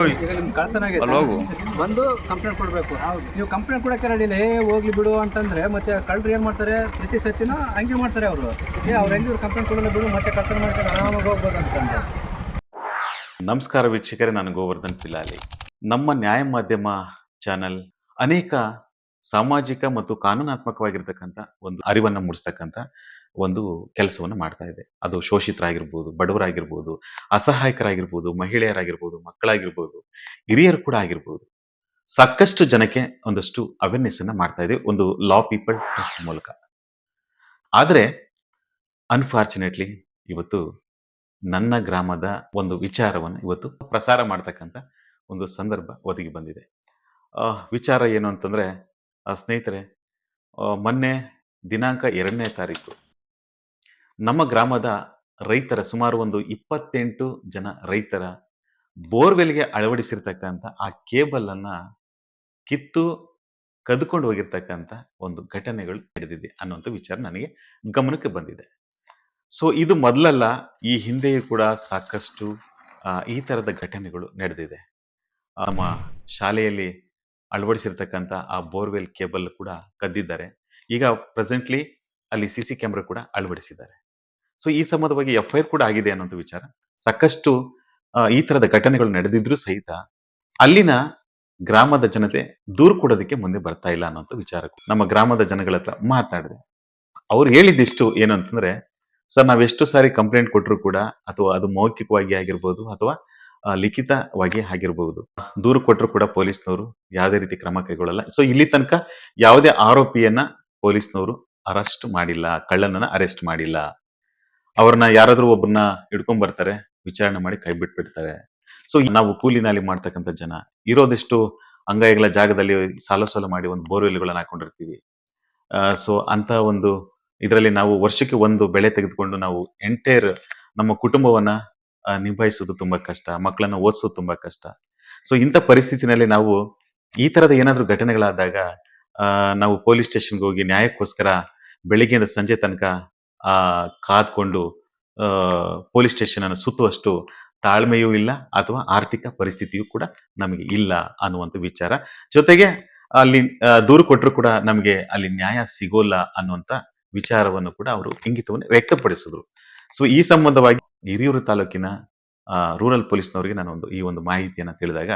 ಹೋಗು. ಬಂದು ಕಂಪ್ಲೇಂಟ್ ಕೊಡಬೇಕು. ನೀವು ಕಂಪ್ಲೇಂಟ್ ಕೂಡ ಕೇಳಿಲ್ಲ ಏ ಹೋಗ್ಲಿ ಬಿಡು ಅಂತಂದ್ರೆ ಮತ್ತೆ ಕಳ್ಳರು ಏನು ಮಾಡ್ತಾರೆ? ಪ್ರತಿ ಸತಿನೂ ಹಂಗೆ ಮಾಡ್ತಾರೆ ಅವರು. ಏ ಅವ್ರು ಹೆಂಗೆ ಕಂಪ್ಲೇಂಟ್ ಕೊಡಲ್ಲ ಬಿಡು ಮತ್ತೆ ಕಳ್ತನ ಮಾಡ್ತಾರೆ ಆರಾಮಾಗಿ ಹೋಗ್ಬೋದು ಅಂತಂದ್ರೆ. ನಮಸ್ಕಾರ ವೀಕ್ಷಕರೇ ನಾನು ಗೋವರ್ಧನ್ ಪಿಲಾಲಿ. ನಮ್ಮ ನ್ಯಾಯ ಮಾಧ್ಯಮ ಚಾನೆಲ್ ಅನೇಕ ಸಾಮಾಜಿಕ ಮತ್ತು ಕಾನೂನಾತ್ಮಕವಾಗಿರ್ತಕ್ಕಂಥ ಒಂದು ಅರಿವನ್ನು ಮೂಡಿಸ್ತಕ್ಕಂಥ ಒಂದು ಕೆಲಸವನ್ನು ಮಾಡ್ತಾ ಇದೆ. ಅದು ಶೋಷಿತರಾಗಿರ್ಬೋದು, ಬಡವರಾಗಿರ್ಬೋದು, ಅಸಹಾಯಕರಾಗಿರ್ಬೋದು, ಮಹಿಳೆಯರಾಗಿರ್ಬೋದು, ಮಕ್ಕಳಾಗಿರ್ಬೋದು, ಹಿರಿಯರು ಕೂಡ ಆಗಿರ್ಬೋದು. ಸಾಕಷ್ಟು ಜನಕ್ಕೆ ಒಂದಷ್ಟು ಅವೇರ್ನೆಸ್ ಅನ್ನ ಮಾಡ್ತಾ ಇದೆ ಒಂದು ಲಾ ಪೀಪಲ್ ಟ್ರಸ್ಟ್ ಮೂಲಕ. ಆದರೆ ಅನ್ಫಾರ್ಚುನೇಟ್ಲಿ ಇವತ್ತು ನನ್ನ ಗ್ರಾಮದ ಒಂದು ವಿಚಾರವನ್ನು ಇವತ್ತು ಪ್ರಸಾರ ಮಾಡ್ತಕ್ಕಂಥ ಒಂದು ಸಂದರ್ಭ ಒದಗಿ ಬಂದಿದೆ. ವಿಚಾರ ಏನು ಅಂತಂದರೆ ಸ್ನೇಹಿತರೆ ಮೊನ್ನೆ ದಿನಾಂಕ ಎರಡನೇ ತಾರೀಕು ನಮ್ಮ ಗ್ರಾಮದ ರೈತರ ಸುಮಾರು ಒಂದು ಇಪ್ಪತ್ತೆಂಟು ಜನ ರೈತರ ಬೋರ್ವೆಲ್ಗೆ ಅಳವಡಿಸಿರ್ತಕ್ಕಂಥ ಆ ಕೇಬಲನ್ನು ಕಿತ್ತು ಕದ್ಕೊಂಡು ಹೋಗಿರ್ತಕ್ಕಂಥ ಒಂದು ಘಟನೆಗಳು ನಡೆದಿದೆ ಅನ್ನುವಂಥ ವಿಚಾರ ನನಗೆ ಗಮನಕ್ಕೆ ಬಂದಿದೆ. ಸೊ ಇದು ಮೊದಲಲ್ಲ, ಈ ಹಿಂದೆಯೂ ಕೂಡ ಸಾಕಷ್ಟು ಈ ಥರದ ಘಟನೆಗಳು ನಡೆದಿದೆ. ನಮ್ಮ ಶಾಲೆಯಲ್ಲಿ ಅಳವಡಿಸಿರ್ತಕ್ಕಂಥ ಆ ಬೋರ್ವೆಲ್ ಕೇಬಲ್ ಕೂಡ ಕದ್ದಿದ್ದಾರೆ. ಈಗ ಪ್ರೆಸೆಂಟ್ಲಿ ಅಲ್ಲಿ ಸಿ ಸಿ ಕ್ಯಾಮ್ರಾ ಕೂಡ ಅಳವಡಿಸಿದ್ದಾರೆ. ಸೊ ಈ ಸಂಬಂಧವಾಗಿ ಎಫ್ ಐ ಆರ್ ಕೂಡ ಆಗಿದೆ ಅನ್ನೋಂಥ ವಿಚಾರ. ಸಾಕಷ್ಟು ಈ ತರದ ಘಟನೆಗಳು ನಡೆದಿದ್ರು ಸಹಿತ ಅಲ್ಲಿನ ಗ್ರಾಮದ ಜನತೆ ದೂರು ಕೊಡೋದಕ್ಕೆ ಮುಂದೆ ಬರ್ತಾ ಇಲ್ಲ ಅನ್ನೋಂಥ ವಿಚಾರ ನಮ್ಮ ಗ್ರಾಮದ ಜನಗಳ ಹತ್ರ ಮಾತಾಡಿದೆ. ಅವ್ರು ಹೇಳಿದ್ದಿಷ್ಟು ಏನು ಅಂತಂದ್ರೆ, ಸರ್ ನಾವೆಷ್ಟು ಸಾರಿ ಕಂಪ್ಲೇಂಟ್ ಕೊಟ್ಟರು ಕೂಡ ಅಥವಾ ಅದು ಮೌಖಿಕವಾಗಿ ಆಗಿರ್ಬೋದು ಅಥವಾ ಲಿಖಿತವಾಗಿ ಆಗಿರ್ಬೋದು. ದೂರು ಕೊಟ್ಟರು ಕೂಡ ಪೊಲೀಸ್ನವರು ಯಾವುದೇ ರೀತಿ ಕ್ರಮ ಕೈಗೊಳ್ಳಲ್ಲ. ಸೊ ಇಲ್ಲಿ ತನಕ ಯಾವುದೇ ಆರೋಪಿಯನ್ನ ಪೊಲೀಸ್ನವರು ಅರೆಸ್ಟ್ ಮಾಡಿಲ್ಲ, ಕಳ್ಳನನ್ನ ಅರೆಸ್ಟ್ ಮಾಡಿಲ್ಲ. ಅವ್ರನ್ನ ಯಾರಾದ್ರೂ ಒಬ್ಬರನ್ನ ಹಿಡ್ಕೊಂಡ್ ಬರ್ತಾರೆ ವಿಚಾರಣೆ ಮಾಡಿ ಕೈ ಬಿಟ್ಬಿಡ್ತಾರೆ. ಸೊ ನಾವು ಕೂಲಿ ನಾಲಿ ಜನ, ಇರೋದಿಷ್ಟು ಅಂಗೈಗಳ ಜಾಗದಲ್ಲಿ ಸಾಲ ಸಾಲ ಮಾಡಿ ಒಂದು ಬೋರ್ವೆಲ್ಗಳನ್ನ ಹಾಕೊಂಡಿರ್ತೀವಿ. ಸೊ ಅಂತ ಒಂದು ಇದರಲ್ಲಿ ನಾವು ವರ್ಷಕ್ಕೆ ಒಂದು ಬೆಳೆ ತೆಗೆದುಕೊಂಡು ನಾವು ಎಂಟೈರ್ ನಮ್ಮ ಕುಟುಂಬವನ್ನ ನಿಭಾಯಿಸೋದು ತುಂಬಾ ಕಷ್ಟ, ಮಕ್ಕಳನ್ನ ಓದಿಸೋದು ತುಂಬಾ ಕಷ್ಟ. ಸೊ ಇಂಥ ಪರಿಸ್ಥಿತಿನಲ್ಲಿ ನಾವು ಈ ತರದ ಏನಾದ್ರೂ ಘಟನೆಗಳಾದಾಗ ನಾವು ಪೊಲೀಸ್ ಸ್ಟೇಷನ್ಗೆ ಹೋಗಿ ನ್ಯಾಯಕ್ಕೋಸ್ಕರ ಬೆಳಿಗ್ಗೆಯಿಂದ ಸಂಜೆ ತನಕ ಆ, ಕಾದ್ಕೊಂಡು ಪೊಲೀಸ್ ಸ್ಟೇಷನ್ ಅನ್ನು ಸುತ್ತುವಷ್ಟು ತಾಳ್ಮೆಯೂ ಇಲ್ಲ ಅಥವಾ ಆರ್ಥಿಕ ಪರಿಸ್ಥಿತಿಯೂ ಕೂಡ ನಮಗೆ ಇಲ್ಲ ಅನ್ನುವಂಥ ವಿಚಾರ. ಜೊತೆಗೆ ಅಲ್ಲಿ ದೂರು ಕೊಟ್ಟರು ಕೂಡ ನಮಗೆ ಅಲ್ಲಿ ನ್ಯಾಯ ಸಿಗೋಲ್ಲ ಅನ್ನುವಂಥ ವಿಚಾರವನ್ನು ಕೂಡ ಅವರು ಇಂಗಿತವನ್ನು ವ್ಯಕ್ತಪಡಿಸಿದ್ರು. ಸೊ ಈ ಸಂಬಂಧವಾಗಿ ಹಿರಿಯೂರು ತಾಲೂಕಿನ ರೂರಲ್ ಪೊಲೀಸ್ನವರಿಗೆ ನಾನು ಒಂದು ಈ ಒಂದು ಮಾಹಿತಿಯನ್ನು ತಿಳಿದಾಗ,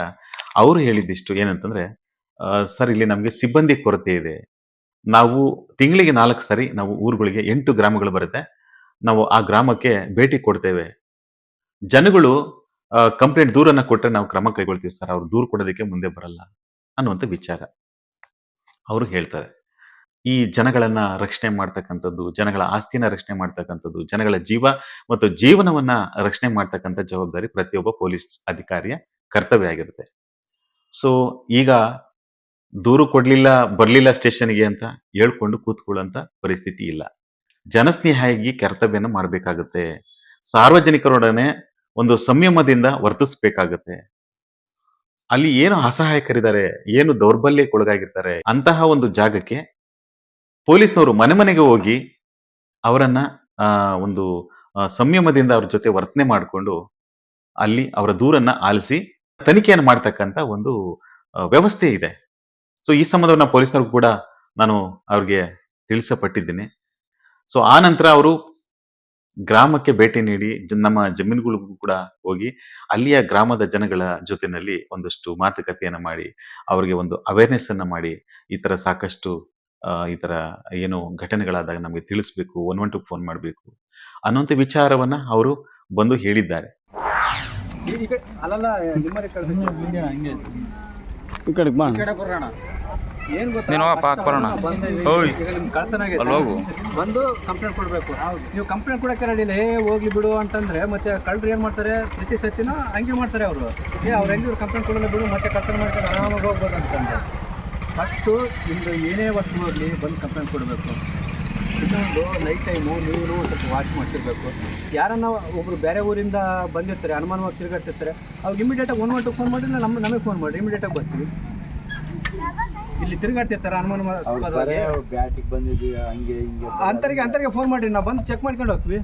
ಅವರು ಹೇಳಿದ್ದಿಷ್ಟು ಏನಂತಂದ್ರೆ ಸರ್ ಇಲ್ಲಿ ನಮಗೆ ಸಿಬ್ಬಂದಿ ಕೊರತೆ ಇದೆ ನಾವು ತಿಂಗಳಿಗೆ ನಾಲ್ಕು ಸರಿ ನಾವು ಊರುಗಳಿಗೆ ಎಂಟು ಗ್ರಾಮಗಳು ಬರುತ್ತೆ. ನಾವು ಆ ಗ್ರಾಮಕ್ಕೆ ಭೇಟಿ ಕೊಡ್ತೇವೆ. ಜನಗಳು ಕಂಪ್ಲೇಂಟ್ ದೂರನ್ನ ಕೊಟ್ಟರೆ ನಾವು ಕ್ರಮ ಕೈಗೊಳ್ತೀವಿ ಸರ್. ಅವ್ರು ದೂರು ಕೊಡೋದಕ್ಕೆ ಮುಂದೆ ಬರಲ್ಲ ಅನ್ನುವಂಥ ವಿಚಾರ ಅವರು ಹೇಳ್ತಾರೆ. ಈ ಜನಗಳನ್ನ ರಕ್ಷಣೆ ಮಾಡ್ತಕ್ಕಂಥದ್ದು, ಜನಗಳ ಆಸ್ತಿನ ರಕ್ಷಣೆ ಮಾಡ್ತಕ್ಕಂಥದ್ದು, ಜನಗಳ ಜೀವ ಮತ್ತು ಜೀವನವನ್ನ ರಕ್ಷಣೆ ಮಾಡ್ತಕ್ಕಂಥ ಜವಾಬ್ದಾರಿ ಪ್ರತಿಯೊಬ್ಬ ಪೊಲೀಸ್ ಅಧಿಕಾರಿಯ ಕರ್ತವ್ಯ ಆಗಿರುತ್ತೆ. ಸೊ ಈಗ ದೂರು ಕೊಡಲಿಲ್ಲ, ಬರಲಿಲ್ಲ ಸ್ಟೇಷನ್ಗೆ ಅಂತ ಹೇಳ್ಕೊಂಡು ಕೂತ್ಕೊಳ್ಳೋಂಥ ಪರಿಸ್ಥಿತಿ ಇಲ್ಲ. ಜನಸ್ನೇಹಿಯಾಗಿ ಕರ್ತವ್ಯನ ಮಾಡಬೇಕಾಗುತ್ತೆ. ಸಾರ್ವಜನಿಕರೊಡನೆ ಒಂದು ಸಂಯಮದಿಂದ ವರ್ತಿಸ್ಬೇಕಾಗತ್ತೆ. ಅಲ್ಲಿ ಏನು ಅಸಹಾಯಕರಿದ್ದಾರೆ, ಏನು ದೌರ್ಬಲ್ಯಕ್ಕೊಳಗಾಗಿರ್ತಾರೆ ಅಂತಹ ಒಂದು ಜಾಗಕ್ಕೆ ಪೊಲೀಸ್ನವರು ಮನೆ ಮನೆಗೆ ಹೋಗಿ ಅವರನ್ನ ಒಂದು ಸಂಯಮದಿಂದ ಅವ್ರ ಜೊತೆ ವರ್ತನೆ ಮಾಡಿಕೊಂಡು ಅಲ್ಲಿ ಅವರ ದೂರನ್ನ ಆಲಿಸಿ ತನಿಖೆಯನ್ನು ಮಾಡ್ತಕ್ಕಂಥ ಒಂದು ವ್ಯವಸ್ಥೆ ಇದೆ. ಸೊ ಈ ಸಂಬಂಧವನ್ನ ಪೊಲೀಸರಿಗೂ ಕೂಡ ನಾನು ಅವ್ರಿಗೆ ತಿಳಿಸಪಟ್ಟಿದ್ದೇನೆ. ಸೊ ಆ ನಂತರ ಅವರು ಗ್ರಾಮಕ್ಕೆ ಭೇಟಿ ನೀಡಿ ನಮ್ಮ ಜಮೀನುಗಳಿಗೂ ಕೂಡ ಹೋಗಿ ಅಲ್ಲಿಯ ಗ್ರಾಮದ ಜನಗಳ ಜೊತೆನಲ್ಲಿ ಒಂದಷ್ಟು ಮಾತುಕತೆಯನ್ನ ಮಾಡಿ ಅವರಿಗೆ ಒಂದು ಅವೇರ್ನೆಸ್ ಅನ್ನ ಮಾಡಿ ಈ ತರ ಸಾಕಷ್ಟು ಈ ತರ ಏನು ಘಟನೆಗಳಾದಾಗ ನಮಗೆ ತಿಳಿಸ್ಬೇಕು ಒನ್ ಒನ್ ಟು ಫೋನ್ ಮಾಡಬೇಕು ಅನ್ನುವಂಥ ವಿಚಾರವನ್ನ ಅವರು ಬಂದು ಹೇಳಿದ್ದಾರೆ. ಈ- ಈ ಕಡೆ ಅಲ್ಲಲ್ಲ ನಿಮ್ಮನೆ ಹಂಗೆ ಈ ಕಡೆ ಬಾ ಬರೋಣ. ನೀನು first ಬರೋಣ. ಓಯ್. ಅಲ್ಲಿ ಹೋಗು. ಬಂದು ಕಂಪ್ಲೇಂಟ್ ಕೊಡಬೇಕು. ನೀವು ಕಂಪ್ಲೇಂಟ್ ಕೊಡಕ್ಕೆ ರೆಡಿ ಇಲ್ಲ ಏ ಹೋಗ್ಲಿ ಬಿಡು ಅಂತಂದ್ರೆ ಮತ್ತೆ ಕಳ್ಳರು ಏನು ಮಾಡ್ತಾರೆ? ಪ್ರತಿ ಸತಿನ ಹಂಗೆ ಮಾಡ್ತಾರೆ ಅವರು. ಏ ಅವ್ರು ಹೆಂಗೆ ಕಂಪ್ಲೇಂಟ್ ಕೊಡಲ್ಲ ಬಿಡು ಮತ್ತೆ ಕಳ್ತನ ಮಾಡ್ತಾರೆ ಆರಾಮಾಗಿ ಹೋಗ್ಬೋದು ಅಂತಂದ್ರೆ. ಫಸ್ಟು ನಿಮ್ಮದು ಏನೇ ವಸ್ತು ಹೋಗಲಿ ಬಂದು ಕಂಪ್ಲೇಂಟ್ ಕೊಡಬೇಕು. ಇನ್ನೊಂದು ನೈಟ್ ಟೈಮು ನೀವು ಸ್ವಲ್ಪ ವಾಚ್ ಮಾಡ್ತಿರ್ಬೇಕು. ಯಾರನ್ನ ಒಬ್ರು ಬೇರೆ ಊರಿಂದ ಬಂದಿರ್ತಾರೆ ಅನುಮಾನವಾಗಿ ತಿರುಗಾಡ್ತಿರ್ತಾರೆ ಅವ್ರಿಗೆ ಇಮಿಡಿಯೇಟಾಗಿ ಒನ್ ಒನ್ ಟು ಫೋನ್ ಮಾಡಿದ್ರೆ ನಮ್ಮ ನಮಗೆ ಫೋನ್ ಮಾಡಿ ಇಮಿಡಿಯೇಟಾಗಿ ಬರ್ತೀವಿ. ಇಲ್ಲಿ ತಿರುಗಾಡ್ತಿರ್ತಾರೆ ಅನುಮಾನವಾಗಿ ಬ್ಯಾಟಿಗೆ ಬಂದಿದ್ದೀವಿ ಹಂಗೆ ಹಿಂಗೆ ಅಂತರಿಗೆ ಅಂತರಿಗೆ ಫೋನ್ ಮಾಡಿ ನಾವು ಬಂದು ಚೆಕ್ ಮಾಡ್ಕೊಂಡು ಹೋಗ್ತೀವಿ.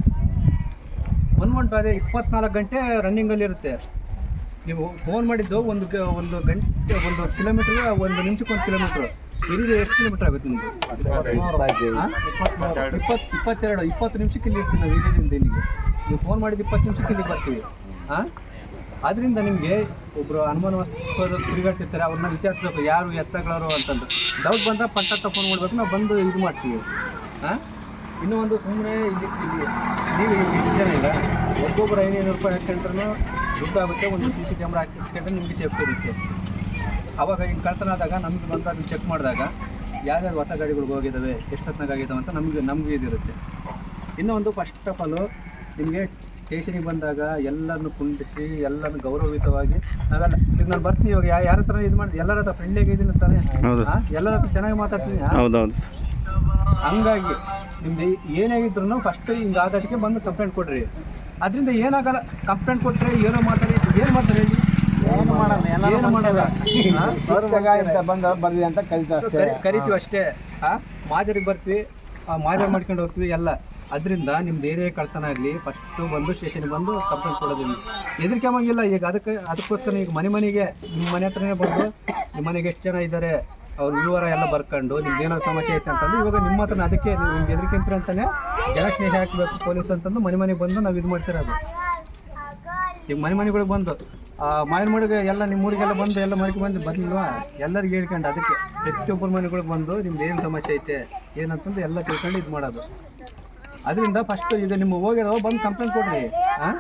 ಒನ್ ಒನ್ ಅದೇ ಇಪ್ಪತ್ನಾಲ್ಕು ಗಂಟೆ ರನ್ನಿಂಗಲ್ಲಿ ಇರುತ್ತೆ. ನೀವು ಫೋನ್ ಮಾಡಿದ್ದು ಒಂದು ಒಂದು ಗಂಟೆ ಒಂದು ಕಿಲೋಮೀಟ್ರಿಗೆ ಒಂದು ನಿಮಿಷಕ್ಕೆ ಒಂದು ಕಿಲೋಮೀಟ್ರ್ ಇಲ್ಲಿ ಎಷ್ಟು ಕಿಲೋಮೀಟರ್ ಆಗುತ್ತೆ ನಿಮಗೆ? ಇಪ್ಪತ್ತು ಇಪ್ಪತ್ತೆರಡು ಇಪ್ಪತ್ತು ನಿಮಿಷಕ್ಕೆ ಇಲ್ಲಿ ಇರ್ತೀವಿ ನಾವು ಇಲ್ಲಿಂದ ಇಲ್ಲಿಗೆ. ನೀವು ಫೋನ್ ಮಾಡಿದ್ದು ಇಪ್ಪತ್ತು ನಿಮಿಷಕ್ಕೆ ಇಲ್ಲಿಗೆ ಬರ್ತೀವಿ. ಹಾಂ ಅದರಿಂದ ನಿಮಗೆ ಒಬ್ಬರು ಅನುಮಾನವಸ್ತು ತಿರುಗಾಡ್ತಿರ್ತಾರೆ, ಅವ್ರನ್ನ ವಿಚಾರಿಸ್ಬೇಕು, ಯಾರು ಎತ್ತಗಳರು ಅಂತಂದು. ಡೌಟ್ ಬಂದ್ರೆ ಪಟ್ಟಂತ ಫೋನ್ ಮಾಡಬೇಕು ನಾವು ಬಂದು ಇದು ಮಾಡ್ತೀವಿ. ಹಾಂ ಇನ್ನೂ ಒಂದು ಸುಮ್ಮನೆ ಇಲ್ಲಿ ನೀವು ಎಷ್ಟು ಜನ ಇಲ್ಲ ಒಬ್ಬೊಬ್ಬರು ಐನೂರು ರೂಪಾಯಿ ಹಾಕೊಂಡ್ರೂ ದುಡ್ಡು ಆಗುತ್ತೆ, ಒಂದು ಸಿ ಸಿ ಕ್ಯಾಮ್ರಾ ಹಾಕಿಸ್ಕೊಂಡ್ರೆ ನಿಮಗೆ ಸೇಫ್ಟಿ ಇರುತ್ತೆ. ಅವಾಗ ಹಿಂಗೆ ಕಳ್ತನ ಆದಾಗ ನಮ್ಗೆ ಬಂದಾಗ ಚೆಕ್ ಮಾಡಿದಾಗ ಯಾರ್ಯಾರು ಹೊಸ ಗಾಡಿಗಳು ಹೋಗಿದ್ದಾವೆ ಎಷ್ಟೊತ್ತಿನಾಗ ಆಗಿದ್ದಾವೆ ಅಂತ ನಮಗೆ ನಮಗೆ ಇದಿರುತ್ತೆ. ಇನ್ನೂ ಒಂದು ಫಸ್ಟ್ ಆಫ್ ಆಲು ನಿಮಗೆ ಸ್ಟೇಷನಿಗೆ ಬಂದಾಗ ಎಲ್ಲರನ್ನು ಕುಂಡಿಸಿ ಎಲ್ಲರನ್ನು ಗೌರವಯುತವಾಗಿ ನಾವೆಲ್ಲ ಈಗ ನಾನು ಬರ್ತೀನಿ ಇವಾಗ ಯಾರ ಹತ್ರ ಇದು ಮಾಡಿ ಎಲ್ಲರ ಹತ್ರ ಫ್ರೆಂಡ್ಲಿಯಾಗಿ ಇದೀನಿ ತಾನೆ? ಹೌದು? ಎಲ್ಲರ ಹತ್ರ ಚೆನ್ನಾಗಿ ಮಾತಾಡ್ತೀನಿ ಹಂಗಾಗಿ ನಿಮ್ದು ಏನಾಗಿದ್ರು ಫಸ್ಟ್ ಹಿಂಗೆ ಆದಾಟಿಗೆ ಬಂದು ಕಂಪ್ಲೇಂಟ್ ಕೊಡ್ರಿ. ಅದರಿಂದ ಏನಾಗಲ್ಲ ಕಂಪ್ಲೇಂಟ್ ಕೊಟ್ಟರೆ ಏನೋ ಮಾತಾಡಿ ಏನು ಮಾಡ್ತಾರೆ ಹೇಳಿ? ಏನು ಮಾಡಲ್ಲ ಹಾ? ಬಂದ ಬರ್ರಿ ಅಂತ ಕರೀತಾರೆ ಅಷ್ಟೇ ಕರಿ- ಕರಿತೀವಿ ಅಷ್ಟೇ. ಆ? ಮಾದರಿಗೆ ಬರ್ತೀವಿ ಆ ಮಾದರಿ ಮಾಡ್ಕೊಂಡು ಹೋಗ್ತೀವಿ ಎಲ್ಲ. ಅದರಿಂದ ನಿಮ್ದು ಏರಿಯಾ ಕಳ್ತನ ಆಗಲಿ ಫಸ್ಟು ಬಂದು ಸ್ಟೇಷನ್ಗೆ ಬಂದು ಕಂಪ್ಲೇಂಟ್ ಕೊಡೋದಿಲ್ಲ ಹೆದರಿಕೆ ಆಗಿಲ್ಲ ಈಗ ಅದಕ್ಕೆ, ಅದಕ್ಕೋಸ್ಕರ ಈಗ ಮನೆ ಮನೆಗೆ, ನಿಮ್ಮ ಮನೆ ಹತ್ರನೇ ಬಂದು ನಿಮ್ಮ ಮನೆಗೆ ಎಷ್ಟು ಜನ ಇದ್ದಾರೆ ಅವ್ರ ವಿವರ ಎಲ್ಲ ಬರ್ಕೊಂಡು ನಿಮ್ಗೆ ಏನೋ ಸಮಸ್ಯೆ ಐತೆ ಅಂತಂದು ಇವಾಗ ನಿಮ್ಮ ಹತ್ರ ಅದಕ್ಕೆ ನಿಮ್ಗೆ ಹೆದರಿಕೆ ಅಂತ ಅಂತಾನೆ ಜನ ಸ್ನೇಹ ಹಾಕಬೇಕು ಪೊಲೀಸ್ ಅಂತಂದು ಮನೆ ಮನೆಗೆ ಬಂದು ನಾವು ಇದು ಮಾಡ್ತಿರೋದು. ಈಗ ಮನೆ ಮನೆಗಳಿಗೆ ಬಂದು ಮಾವಿನ ಮಡಿಗೆ ಎಲ್ಲ ನಿಮ್ಮ ಊರಿಗೆಲ್ಲ ಬಂದು ಎಲ್ಲ ಮನೆಗೆ ಬಂದು ಬರ್ಲಿಲ್ವಾ? ಎಲ್ಲರಿಗೆ ಹೇಳ್ಕೊಂಡು ಅದಕ್ಕೆ ಪ್ರತಿಯೊಬ್ಬರ ಮನೆಗಳಿಗೆ ಬಂದು ನಿಮ್ದು ಏನು ಸಮಸ್ಯೆ ಐತೆ, ಏನಂತಂದು ಎಲ್ಲ ತಿಳ್ಕೊಂಡು ಇದು ಮಾಡೋದು. ಅದರಿಂದ ಫಸ್ಟ್ ಈಗ ನಿಮ್ಮ ಹೋಗಿರೋ ಬಂದು ಕಂಪ್ಲೇಂಟ್ ಕೊಡ್ರಿ. ಹಾಂ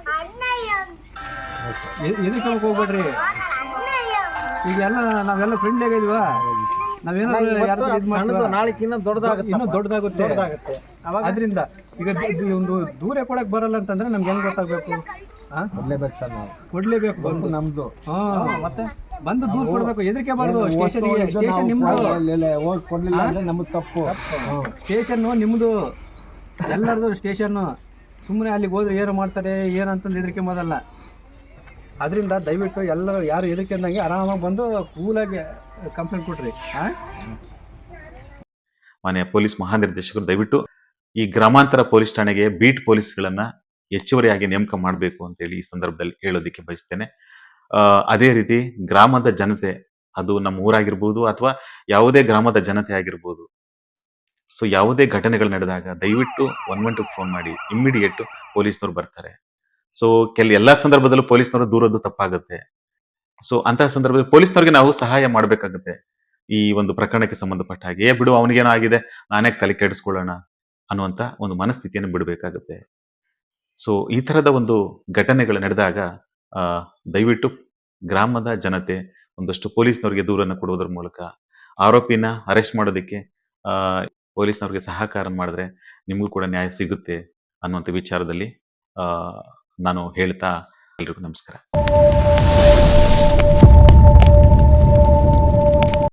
ಎದುರ್ಕೊಳಕ್ಕೆ ಹೋಗ್ಬೇಡ್ರಿ? ಈಗೆಲ್ಲ ನಾವೆಲ್ಲ ಫ್ರೆಂಡ್ಲಿ ಆಗಿದ್ವಾ? ನಾವೇನಾದ್ರು ಯಾರು ಇದು ನಾಳೆ ನಾಳೆಕಿನ್ನ ದೊಡ್ಡದಾಗುತ್ತೆ ಇನ್ನೂ ದೊಡ್ಡದಾಗುತ್ತೆ. ಅದರಿಂದ ಈಗ ಒಂದು ದೂರ ಕೊಡಕ್ ಬರಲ್ಲ ಅಂತಂದ್ರೆ ನಮ್ಗೆ ಹೆಂಗ್ ಗೊತ್ತಾಗ್ಬೇಕು? ಹಾ ಕೊಡ್ಲೇಬೇಕು ಸರ್ ನಾವು. ಕೊಡ್ಲೇಬೇಕು. ಬಂದು ನಮ್ಮದು ಹಾ. ಮತ್ತೆ? ಬಂದು ದೂರ ಕೊಡ್ಬೇಕು. ಹೆದರಿಕೆ ಬಾರ್ದು. ಸ್ಟೇಷನ್ ಸ್ಟೇಷನ್ ನಿಮ್ದು. ಹೋಗಿ ಕೊಡ್ಲಿಲ್ಲ ಅಂದ್ರೆ ನಮ್ದು ತಪ್ಪು. ಸ್ಟೇಷನ್ ನಿಮ್ದು. ಎಲ್ಲರದು ಸ್ಟೇಷನ್ನು ಸುಮ್ಮನೆ ಅಲ್ಲಿಗೆ ಹೋದ್ರೆ ಏನು ಮಾಡ್ತಾರೆ ಏನಂತಂದು ಹೆದರಿಕೆ ಮೊದಲ್ಲ ಅದರಿಂದ ದಯವಿಟ್ಟು ಎಲ್ಲರೂ ಯಾರು ಹೆದರಿಕೆ ಅಂದಂಗೆ ಆರಾಮಾಗಿ ಬಂದು ಕೂಲಾಗಿ ಕಂಪ್ಲೇಂಟ್ ಕೊಟ್ರಿ. ಹಾಂ ಮಾನ್ಯ ಪೊಲೀಸ್ ಮಹಾನಿರ್ದೇಶಕರು, ದಯವಿಟ್ಟು ಈ ಗ್ರಾಮಾಂತರ ಪೊಲೀಸ್ ಠಾಣೆಗೆ ಬೀಟ್ ಪೊಲೀಸ್ಗಳನ್ನ ಹೆಚ್ಚುವರಿಯಾಗಿ ನೇಮಕ ಮಾಡಬೇಕು ಅಂತೇಳಿ ಈ ಸಂದರ್ಭದಲ್ಲಿ ಹೇಳೋದಕ್ಕೆ ಬಯಸ್ತೇನೆ. ಅದೇ ರೀತಿ ಗ್ರಾಮದ ಜನತೆ, ಅದು ನಮ್ಮ ಊರಾಗಿರ್ಬೋದು ಅಥವಾ ಯಾವುದೇ ಗ್ರಾಮದ ಜನತೆ ಆಗಿರ್ಬೋದು ಸೊ ಯಾವುದೇ ಘಟನೆಗಳು ನಡೆದಾಗ ದಯವಿಟ್ಟು ಒನ್ ಒನ್ ಟು ಫೋನ್ ಮಾಡಿ. ಇಮ್ಮಿಡಿಯೇಟ್ ಪೊಲೀಸ್ನವ್ರು ಬರ್ತಾರೆ. ಸೊ ಕೆಲ ಎಲ್ಲಾ ಸಂದರ್ಭದಲ್ಲೂ ಪೊಲೀಸ್ನವರು ದೂರದ್ದು ತಪ್ಪಾಗುತ್ತೆ. ಸೊ ಅಂತಹ ಸಂದರ್ಭದಲ್ಲಿ ಪೊಲೀಸ್ನವ್ರಿಗೆ ನಾವು ಸಹಾಯ ಮಾಡಬೇಕಾಗುತ್ತೆ. ಈ ಒಂದು ಪ್ರಕರಣಕ್ಕೆ ಸಂಬಂಧಪಟ್ಟ ಹಾಗೆ. ಏ, ಬಿಡು ಅವನಿಗೇನೋ ಆಗಿದೆ ನಾನೇ ತಲೆ ಕೆಡಿಸ್ಕೊಳ್ಳೋಣ ಅನ್ನುವಂತ ಒಂದು ಮನಸ್ಥಿತಿಯನ್ನು ಬಿಡಬೇಕಾಗುತ್ತೆ. ಸೊ ಈ ತರದ ಒಂದು ಘಟನೆಗಳು ನಡೆದಾಗ ದಯವಿಟ್ಟು ಗ್ರಾಮದ ಜನತೆ ಒಂದಷ್ಟು ಪೊಲೀಸ್ನವರಿಗೆ ದೂರನ್ನು ಕೊಡುವುದರ ಮೂಲಕ ಆರೋಪಿನ ಅರೆಸ್ಟ್ ಮಾಡೋದಕ್ಕೆ ಪೊಲೀಸ್ನವ್ರಿಗೆ ಸಹಕಾರ ಮಾಡಿದ್ರೆ ನಿಮಗೂ ಕೂಡ ನ್ಯಾಯ ಸಿಗುತ್ತೆ ಅನ್ನುವಂಥ ವಿಚಾರದಲ್ಲಿ ನಾನು ಹೇಳ್ತಾ ಎಲ್ರಿಗೂ ನಮಸ್ಕಾರ.